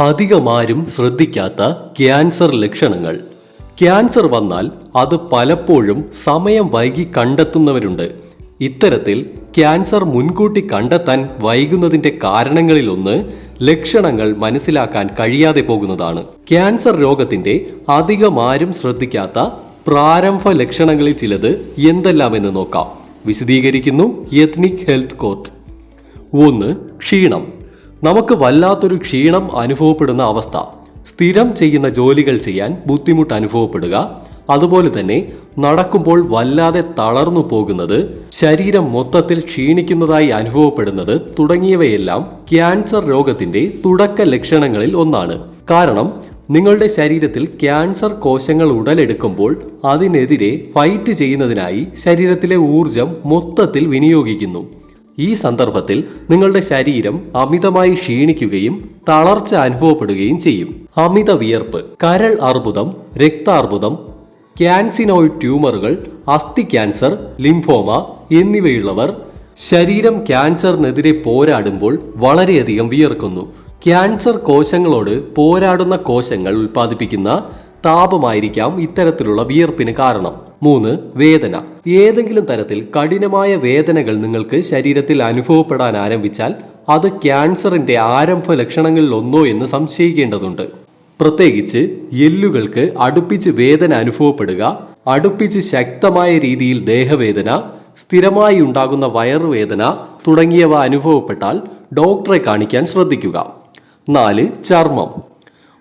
അധികമാരും ശ്രദ്ധിക്കാത്ത ക്യാൻസർ ലക്ഷണങ്ങൾ. ക്യാൻസർ വന്നാൽ അത് പലപ്പോഴും സമയം വൈകി കണ്ടെത്തുന്നവരുണ്ട്. ഇത്തരത്തിൽ ക്യാൻസർ മുൻകൂട്ടി കണ്ടെത്താൻ വൈകുന്നതിന്റെ കാരണങ്ങളിലൊന്ന് ലക്ഷണങ്ങൾ മനസ്സിലാക്കാൻ കഴിയാതെ പോകുന്നതാണ്. ക്യാൻസർ രോഗത്തിന്റെ അധികമാരും ശ്രദ്ധിക്കാത്ത പ്രാരംഭ ലക്ഷണങ്ങളിൽ ചിലത് എന്തെല്ലാമെന്ന് നോക്കാം. വിശദീകരിക്കുന്നു എത്നിക് ഹെൽത്ത് കോർട്ട്. ഒന്ന് ക്ഷീണം. നമുക്ക് വല്ലാത്തൊരു ക്ഷീണം അനുഭവപ്പെടുന്ന അവസ്ഥ. സ്ഥിരം ചെയ്യുന്ന ജോലികൾ ചെയ്യാൻ ബുദ്ധിമുട്ട് അനുഭവപ്പെടുക. അതുപോലെ തന്നെ നടക്കുമ്പോൾ വല്ലാതെ തളർന്നു പോകുന്നത് ശരീരം മൊത്തത്തിൽ ക്ഷീണിക്കുന്നതായി അനുഭവപ്പെടുന്നത് തുടങ്ങിയവയെല്ലാം ക്യാൻസർ രോഗത്തിന്റെ തുടക്ക ലക്ഷണങ്ങളിൽ ഒന്നാണ്. കാരണം നിങ്ങളുടെ ശരീരത്തിൽ ക്യാൻസർ കോശങ്ങൾ ഉടലെടുക്കുമ്പോൾ അതിനെതിരെ ഫൈറ്റ് ചെയ്യുന്നതിനായി ശരീരത്തിലെ ഊർജം മൊത്തത്തിൽ വിനിയോഗിക്കുന്നു. ഈ സന്ദർഭത്തിൽ നിങ്ങളുടെ ശരീരം അമിതമായി ക്ഷീണിക്കുകയും തളർച്ച അനുഭവപ്പെടുകയും ചെയ്യും. അമിത വിയർപ്പ് കരൾ അർബുദം രക്താർബുദം ക്യാൻസിനോയിഡ് ട്യൂമറുകൾ അസ്ഥി ക്യാൻസർ ലിംഫോമ എന്നിവയുള്ളവർ ശരീരം ക്യാൻസറിനെതിരെ പോരാടുമ്പോൾ വളരെയധികം വിയർക്കുന്നു. ക്യാൻസർ കോശങ്ങളോട് പോരാടുന്ന കോശങ്ങൾ ഉൽപ്പാദിപ്പിക്കുന്ന താപമായിരിക്കാം ഇത്തരത്തിലുള്ള വിയർപ്പിന് കാരണം. മൂന്ന് വേദന. ഏതെങ്കിലും തരത്തിൽ കഠിനമായ വേദനകൾ നിങ്ങൾക്ക് ശരീരത്തിൽ അനുഭവപ്പെടാൻ ആരംഭിച്ചാൽ അത് ക്യാൻസറിന്റെ ആരംഭ ലക്ഷണങ്ങളിൽ ഒന്നോ എന്ന് സംശയിക്കേണ്ടതുണ്ട്. പ്രത്യേകിച്ച് എല്ലുകൾക്ക് അടുപ്പിച്ച് വേദന അനുഭവപ്പെടുക അടുപ്പിച്ച് ശക്തമായ രീതിയിൽ ദേഹവേദന സ്ഥിരമായി ഉണ്ടാകുന്ന വയറുവേദന തുടങ്ങിയവ അനുഭവപ്പെട്ടാൽ ഡോക്ടറെ കാണിക്കാൻ ശ്രദ്ധിക്കുക. നാല് ചർമ്മം.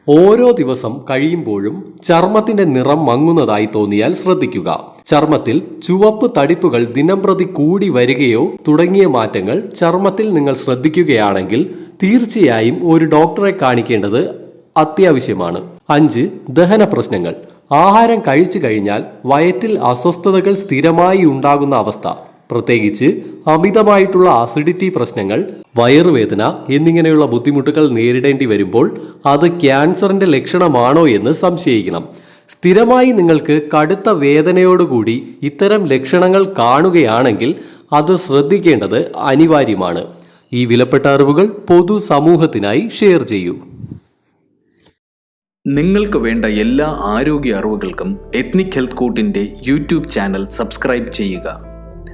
ഓരോ ദിവസം കഴിയുമ്പോഴും ചർമ്മത്തിന്റെ നിറം മങ്ങുന്നതായി തോന്നിയാൽ ശ്രദ്ധിക്കുക. ചർമ്മത്തിൽ ചുവപ്പ് തടിപ്പുകൾ ദിനംപ്രതി കൂടി വരികയോ തുടങ്ങിയ മാറ്റങ്ങൾ ചർമ്മത്തിൽ നിങ്ങൾ ശ്രദ്ധിക്കുകയാണെങ്കിൽ തീർച്ചയായും ഒരു ഡോക്ടറെ കാണിക്കേണ്ടത് അത്യാവശ്യമാണ്. അഞ്ച് ദഹന പ്രശ്നങ്ങൾ. ആഹാരം കഴിച്ചു കഴിഞ്ഞാൽ വയറ്റിൽ അസ്വസ്ഥതകൾ സ്ഥിരമായി ഉണ്ടാകുന്ന അവസ്ഥ. പ്രത്യേകിച്ച് അമിതമായിട്ടുള്ള ആസിഡിറ്റി പ്രശ്നങ്ങൾ വയറുവേദന എന്നിങ്ങനെയുള്ള ബുദ്ധിമുട്ടുകൾ നേരിടേണ്ടി വരുമ്പോൾ അത് ക്യാൻസറിന്റെ ലക്ഷണമാണോ എന്ന് സംശയിക്കണം. സ്ഥിരമായി നിങ്ങൾക്ക് കടുത്ത വേദനയോടുകൂടി ഇത്തരം ലക്ഷണങ്ങൾ കാണുകയാണെങ്കിൽ അത് ശ്രദ്ധിക്കേണ്ടത് അനിവാര്യമാണ്. ഈ വിലപ്പെട്ട അറിവുകൾ പൊതുസമൂഹത്തിനായി ഷെയർ ചെയ്യൂ. നിങ്ങൾക്ക് വേണ്ട എല്ലാ ആരോഗ്യ അറിവുകൾക്കും എത്നിക് ഹെൽത്ത് കൂട്ടിന്റെ യൂട്യൂബ് ചാനൽ സബ്സ്ക്രൈബ് ചെയ്യുക.